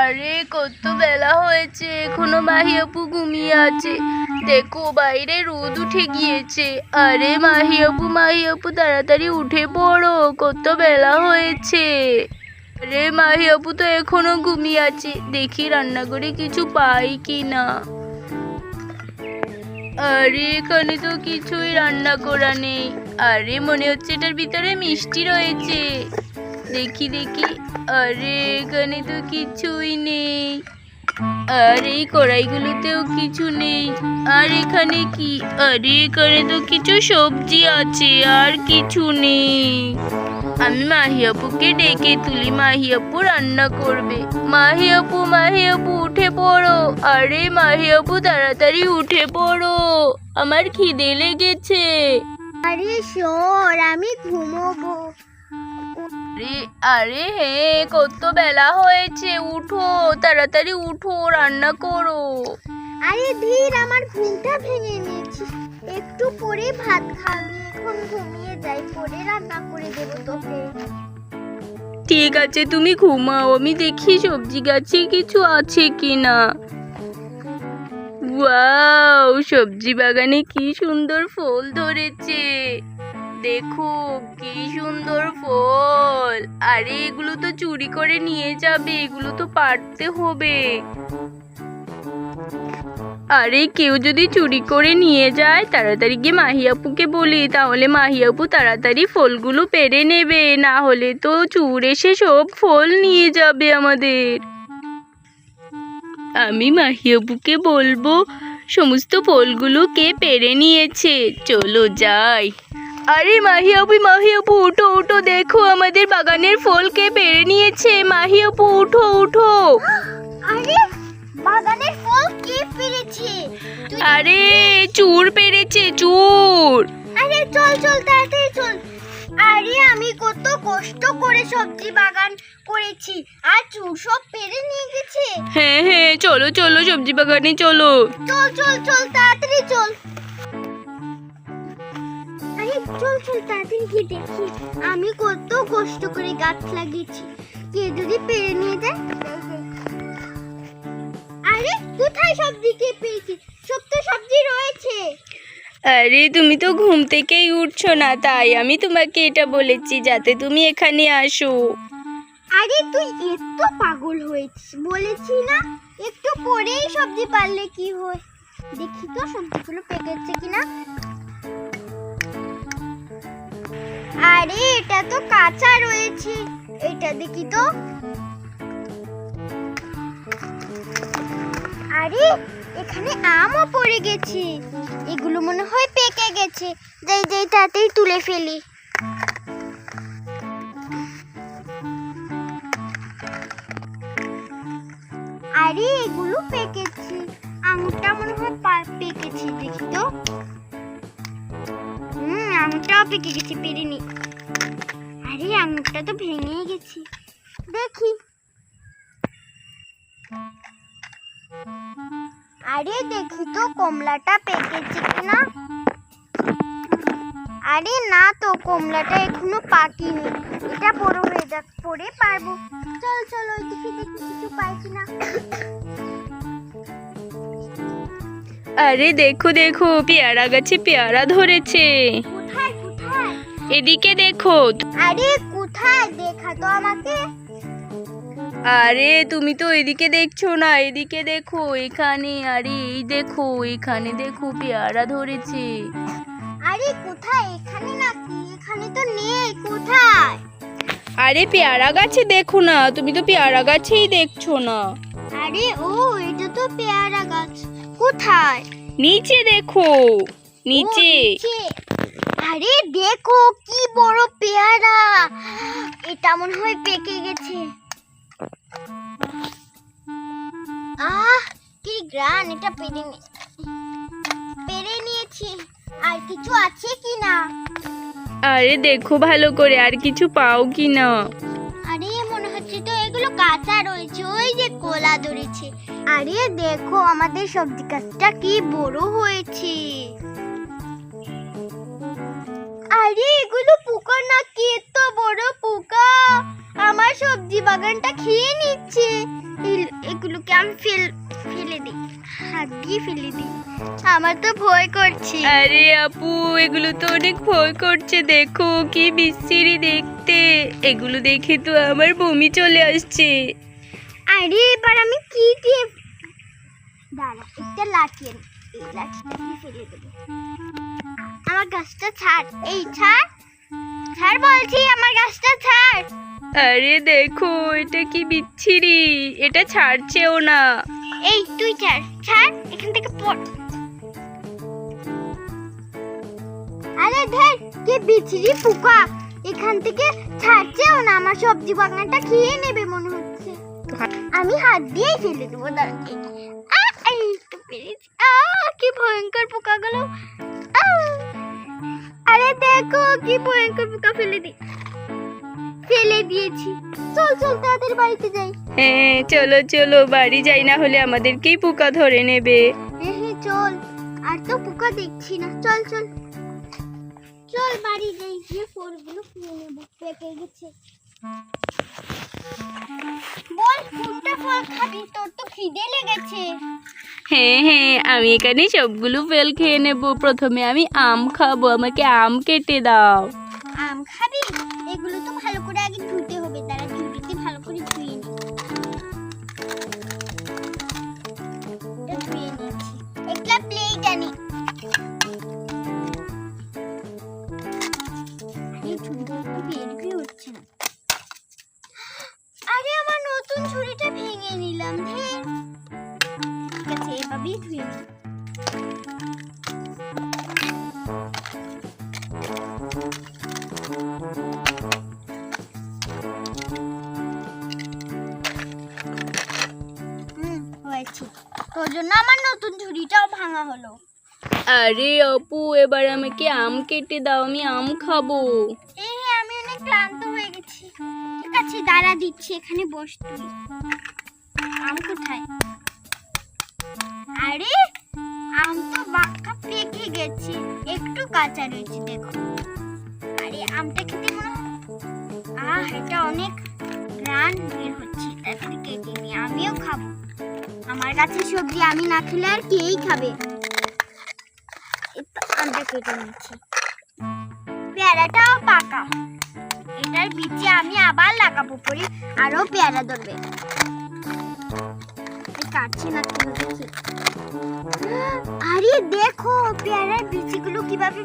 আরে, কত বেলা হয়েছে, এখনও মাহি আপু ঘুমিয়ে আছে। দেখো, বাইরে রোদ উঠে গিয়েছে। আরে, মাহি আপু মাহি আপু, তাড়াতাড়ি উঠে পড়ো, কত বেলা হয়েছে। আরে, মাহি আপু তো এখনও ঘুমিয়ে আছে। দেখি রান্না করে কিছু পাই কি না আরে, এখানে তো কিছুই রান্না করা নেই। আরে, মনে হচ্ছে এটার ভিতরে মিষ্টি রয়েছে। দেখি দেখি আরে এখানে তো কিছুই নেই আর এই কড়াইগুলোতেও কিছু নেই আর এখানে কি? আরে এখানে তো কিছু সবজি আছে, আর কিছু নেই। আমি মাহিয়াপুকে ডেকে তুলি, মাহিয়াপু রান্না করবে। মাহিয়াপু মাহিয়াপু, উঠে পড়ো। আরে মাহিয়াপু, তাড়াতাড়ি উঠে পড়ো। আমার খিদে লেগেছে। আরে শোর আমি ঘুমোবো। আরে আরে হে কত বেলা হয়েছে উঠো তাড়াতাড়ি উঠো রান্না করো। আরে ধীর আমার ঘুমটা ভেঙে একটু পরে ভাত খাবি এখন ঘুমিয়ে যাই পরে রান্না করে দেবো তোকে। ঠিক আছে তুমি ঘুমাও আমি দেখি সবজি গাছে কিছু আছে কিনা। ওয়াও সবজি বাগানে কি সুন্দর ফুল ধরেছে। দেখো, কি সুন্দর ফল। আরে, এগুলো তো চুরি করে নিয়ে যাবে, এগুলো তো পারতে হবে। আরে, কেউ যদি চুরি করে নিয়ে যায়, তাড়াতাড়ি গিয়ে মাহিয়াপুকে বলি, তাহলে মাহিয়াপু তাড়াতাড়ি ফলগুলো পেরে নেবে, না হলে তো চুর এসে সব ফল নিয়ে যাবে আমাদের। আমি মাহিয়াপুকে বলব, সমস্ত ফলগুলো কে পেরে নিয়েছে? চলো যাই। আরে মাহি আপু মাহি মাহিয়াপু উঠো উঠো দেখো আমাদের বাগানের ফল কে পেরে নিয়েছে। মাহিয়াপু উঠো উঠো। আরে বাগানের ফল কে পেরেছে? আরে চুর পেরেছে চুর। আরে চল চল তাড়াতাড়ি চল। আরে আমি কত কষ্ট করে সবজি বাগান করেছি। আর চুর সব পেরে নিয়ে গেছে। হ্যাঁ হ্যাঁ চলো চলো সবজি বাগানে চলো। চল চল চল তাড়াতাড়ি চল। চল চল তাড়াতাড়ি গিয়ে দেখি। আমি কত কষ্ট করে গাছ লাগিয়েছি। কে যদি পেরে নিয়ে যায়? আরে কোথায় সবজি কে পেয়েছি সব তো সবজি রয়েছে। আরে তুমি তো ঘুম থেকেই উঠছো না তাই আমি তোমাকে এটা বলেছি যাতে তুমি এখানে আসো। আরে তুই এত পাগল হয়েছিস বলেছি না? একটু পরেই সবজি পারলে কি হয়? দেখি তো সবজিগুলো পেকেছে কিনা। আরে, এটা তো কাঁচা রয়েছে। এটা দেখি তো। আরে, এখানে আমও পড়ে গেছে। এগুলো মনে হয় পেকে গেছে। যাই যাই তাতেই তুলে ফেলি। আরে, এগুলো পেকেছে। আঙুরটা মনে হয় পেকেছে, দেখি তো। হুম, আঙুরটাও পেকে গেছে পেরিনি আরে, আঙুরটা তো ভেঙে গেছে। দেখি। আরে, দেখি তো, কমলাটা পেকেছে কিনা। আরে, না তো, কমলাটা এখনও পাকিনি। এটা বড় হয়ে যাক, পরে পারব। চল চল, ওইদিকে দেখি কিছু পাই কিনা। আরে দেখো দেখো পেয়ারা গাছে পেয়ারা ধরেছে। এদিকে দেখো। আরে কোথায়? দেখা তো আমাকে। আরে তুমি তো এদিকে দেখছ না এদিকে দেখো এখানে। আরে এই দেখো এখানে দেখো পেয়ারা ধরেছে। আরে কোথায়? এখানে নাকি? এখানে তো নেই কোথায়? আরে পেয়ারা গাছে দেখো না তুমি তো পেয়ারা গাছেই দেখছ না। আরে ও এটা তো পেয়ারা গাছ। কোথায়? নিচে দেখো। নিচে। আরে দেখো কি বড় পেয়ারা। এটা মনে হয় পেকে গেছে। আহ কি গ্রান এটা পেরে পেরে নিয়েছি। আর কিছু আছে কি না আরে দেখো ভালো করে আর কিছু পাও কি না আরে দেখো আমাদের সবজি গাছটা কি বড় হয়েছে। আরে এগুলো পোকা নাকি? এত বড় পোকা। আমার সবজি বাগানটা খেয়ে নিচ্ছে। এগুলোকে আমি ফেল ফেলে দিই হাত দিয়ে ফেলে দিই। আমার তো ভয় করছে। আরে আপু এগুলো তো অনেক ভয় করছে। দেখো কি বিশ্রী দেখতে। এগুলো দেখে তো আমার বমি চলে আসছে। আরে এবার আমি কি দিয়ে দাঁড়া একটা লাঠি এই লাঠিটা ফেলে দেবো। আমার গাছটা ছাড় এই ছাড় ছাড় বলছি আমার গাছটা ছাড়। আরে দেখো এটা কি বিচ্ছিরি এটা ছাড়ছেও না। এই তুই ছাড় ছাড় এখান থেকে পড়। আরে ধর কি বিচ্ছিরি পোকা এখান থেকে ছাড়ছেও না আমার সবজি বাগানটা খেয়ে নেবে মনে হচ্ছে। আমি হাত দিয়েই ফেলে দেবো দাঁড়া পেরেছি আ, কি ভয়ঙ্কর পোকাগুলো! আরে দেখো কি ভয়ঙ্কর পোকা ফেলে দি ফেলে দিয়েছি। চল চল তাড়াতাড়ি বাড়িতে যাই। হ্যাঁ চলো চলো বাড়ি যাই না হলে আমাদেরকেই পোকা ধরে নেবে। হ্যাঁ হ্যাঁ চল। আর তো পোকা দেখছি না। চল চল। চল বাড়ি যাই গিয়ে ফলগুলো কিনে নেব। পেকে গেছে। হ্যাঁ হ্যাঁ আমি এখানে সবগুলো ফেল খেয়ে নেব। প্রথমে আমি আম খাব, আমাকে আম কেটে দাও। তোর জন্য আমার নতুন ঝুড়িটাও ভাঙা হলো। আরে অপু এবার আমাকে আম কেটে দাও আমি আম খাব। এই আমি অনেক ক্লান্ত হয়ে গেছি। ঠিক আছে দাঁড়া দিচ্ছি এখানে বস তুই। আম কোথায়? কাঁচা রয়েছে, দেখো। আরে, আমটা খেতে মনে আহ, এটা অনেক গ্রান বের হচ্ছে। তাড়াতাড়ি কেটে নি আমিও খাব। আমার কাছে সবজি, আমি না খেলে আর কেই খাবে? আমটা কেটে নিচ্ছি। পেয়ারাটাও পাকা। এটার বিচে আমি আবার লাগাবো, পরে আরও পেয়ারা ধরবে। এই কাটছে না কেন দেখি আরে দেখো পেয়ারার বিচিগুলো কীভাবে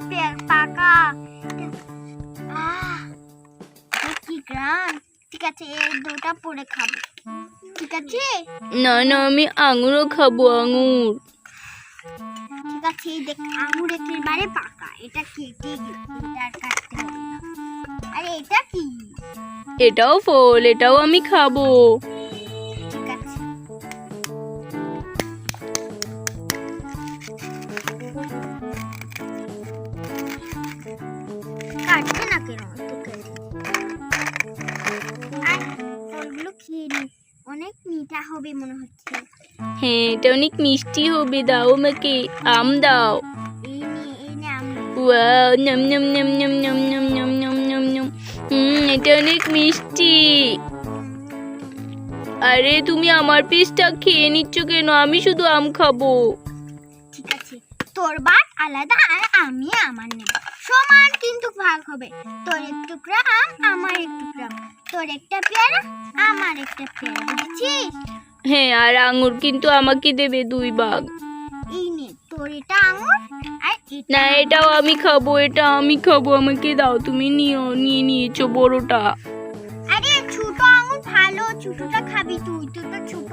পাকা? কি গ্রাম? ঠিক আছে এই দুটা পরে খাব। ঠিক আছে? না না আমি আঙুরও খাব আঙুর। ঠিক আছে এই দেখ আঙুর একেবারে পাকা। এটা কেটে আর কাটতে হবে। আরে এটা কি? এটাও ফল এটাও আমি খাব। হ্যাঁ এটা অনেক মিষ্টি হবে, দাও আমাকে আম দাও। এটা অনেক মিষ্টি। আরে, তুমি আমার পিসটা খেয়ে নিচ্ছ কেন? আমি শুধু আম খাব। তোর বাট আলাদা আর আমি আমার নেব সমান কিন্তু ভাগ হবে। তোর এক টুকরা আম, আমার এক টুকরা তোর একটা পেয়ারা, আমার একটা পেয়ারা, বুঝেছিস? হ্যাঁ আর আঙুর কিন্তু আমাকে দেবে দুই ভাগ। এই নে তোর এটা আঙুর আর এটা না এটাও আমি খাব এটা আমি খাব আমাকে দাও তুমি নিও নিয়ে নিয়েছো বড়টা। আরে ছোট আঙুর ভালো ছোটটা খাবি তুই তুই তো ছোট।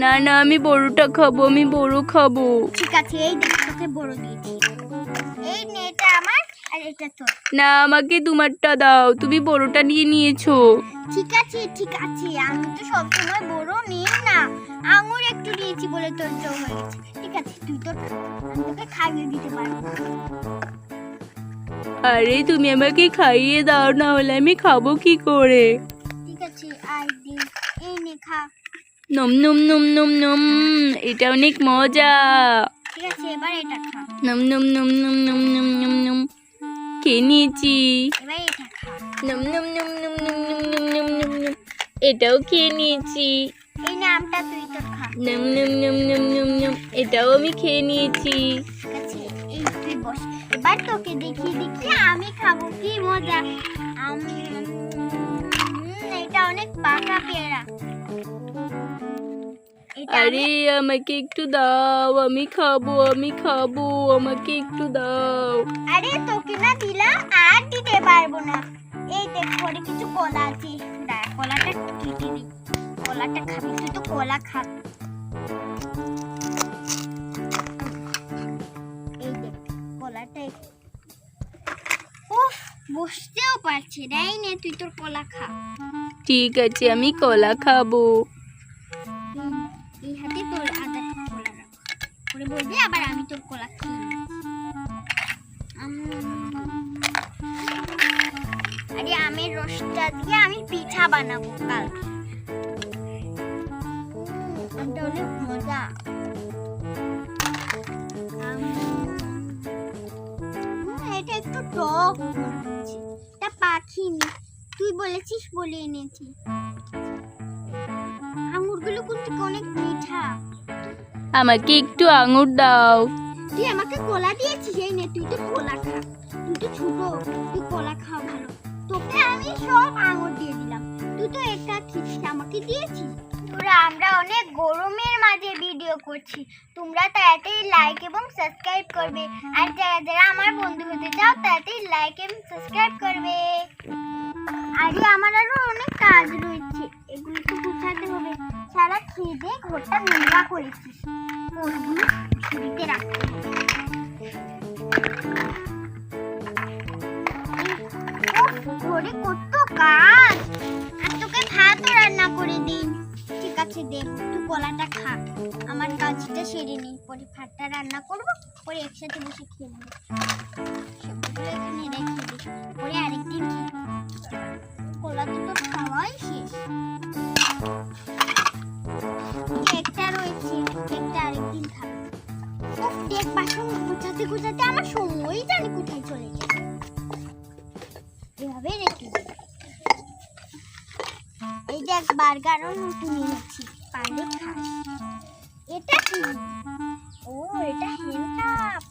না না আমি বড়টা খাব আমি বড় খাব। ঠিক আছে এই দেখ তোকে বড় দিয়েছি। এই নে এটা আমার আর এটা তোর না আমাকে তোমারটা দাও তুমি বড়টা নিয়ে নিয়েছো ঠিক আছে ঠিক আছে আমি তো সবসময় বড় নিই না আঙুর একটু নিয়েছি বলে তোর হয়ে গেছে ঠিক আছে তুই তো আমি তোকে খাইয়ে দিতে পারব আরে তুমি আমাকে খাইয়ে দাও না হলে আমি খাব কি করে ঠিক আছে আই দি এই নে খা নম নম নম নম নম এটা অনেক মজা ঠিক আছে এবার এটা খা নম নম নম নম নম নম নম নম খেয়ে নিয়েছি নম নম নম নম নম নম নম নম নম নম এটাও খেয়ে নিয়েছি এই নামটা তুই তোর খা নম নম নম নম নম নম এটাও আমি খেয়ে নিয়েছি এই তুই বস এবার তোকে দেখিয়ে দেখি আমি খাব কি মজা আম, এটা অনেক পাকা পেয়ারা আরে আমাকে একটু দাও আমি খাব আমি খাব আমাকে একটু দাও। আরে তোকে না দিলাম আর দিতে পারব না। এই দেখ ঘরে কিছু কলা আছে। দাঁড়া কলাটা কেটে দিই কলাটা খাবি তুই তো কলা খা। এই দেখ কলাটা উফ বসতেও পারছে দেয় নে তুই তোর কলা খা। ঠিক আছে আমি কলা খাব। উম, আরে আমের রসটা দিয়ে আমি পিঠা বানাবো কালকে। মজা। এটা একটু টক এটা পাখি তুই বলেছিস বলে এনেছি। আঙুরগুলো কিন্তু অনেক মিঠা। আমাকে একটু আঙুর দাও। তুই আমাকে কলা দিয়েছিস এই নে তুই তো কলা খা। তুই তো ছোট তুই কলা খাও ভালো। তোকে আমি সব আঙুর দিয়ে দিলাম। তুই তো একটা খেয়েছিস আমাকে দিয়েছিস। তোরা আমরা অনেক গরমের মাঝে ভিডিও করছি। তোমরা তাড়াতাড়ি লাইক এবং সাবস্ক্রাইব করবে। আর যারা যারা আমার বন্ধু হতে চাও তাড়াতাড়ি লাইক এবং সাবস্ক্রাইব করবে। আরে আমার আরও অনেক কাজ রয়েছে। এগুলো তো গুছাতে হবে। সারা খেয়ে দিয়ে ঘরটা নোংরা করেছিস। ফোনগুলো ঝুড়িতে রাখতে ঘরে কাজ। আর তোকে ভাতও রান্না করে দিন ঠিক আছে, দে তুই কলাটা খা। আমার কাজটা সেরে নিই পরে ভাতটা রান্না করব, পরে একসাথে বসে খেয়ে নেব। সবগুলো এখানে রেখে দিই পরে আরেকদিন কলা তোর খাওয়াই শেষ। কেকটা রয়েছে কেকটা আরেকদিন খাব কেক বাসন গুছাতে গুছাতে আমার সময়ই জানি কোথায় চলে যায় এভাবে রেখে এই দেখ বার্গারও নতুন এনেছি পারলে খাস। এটা কি? ও, এটা হ্যান্ডকাপ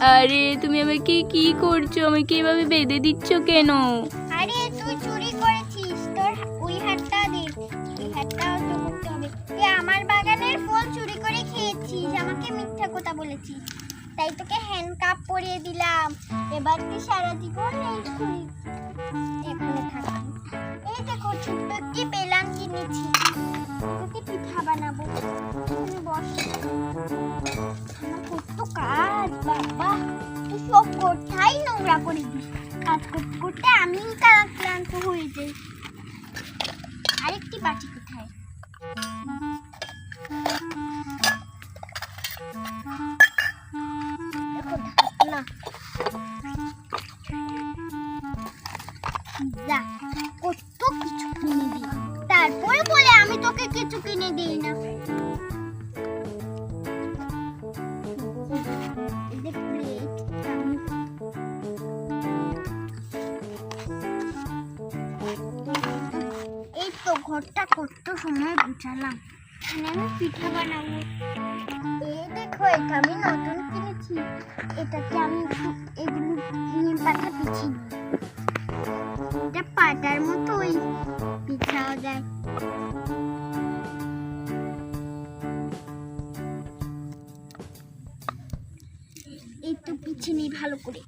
আরে, তুমি আমাকে কি করছ? আমাকে এভাবে বেঁধে দিচ্ছ কেন? আরে, তুই চুরি করেছিস। তোর ওই হাতটা দে। ওই হাতটাও তো করতে হবে। আমার বাগানের ফল চুরি করে খেয়েছিস। আমাকে মিথ্যা কথা বলেছিস। তাই তোকে হ্যান্ড কাপ পরিয়ে দিলাম। এবার তুই সারা জীবন এই এখানে থাকবি কোথায় নোংরা করে দিস কাজ করতে করতে আমি ক্লান্ত হয়ে যাই। আরেকটি বাটি কোথায়? ঘরটা কত সময় গুছালাম? এখানে আমি পিঠা বানাবো। এই দেখো, এটা আমি নতুন কিনেছি। এটাকে আমি একটু এগুলো নিম পাতা পিছিয়ে এটা পাতার মতো ওই পিঠাও যায়। এই তো পিছিয়ে ভালো করে।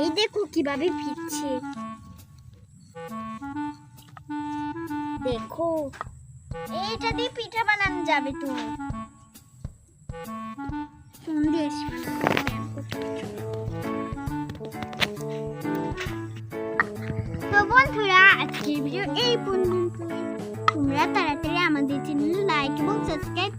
এই দেখো কীভাবে ফিরছে। দেখো। এইটা দিয়ে পিঠা বানানো যাবে তো। তো বন্ধুরা, আজকের ভিডিও এই পর্যন্ত তোমরা তাড়াতাড়ি আমাদের চ্যানেল লাইক এবং সাবস্ক্রাইব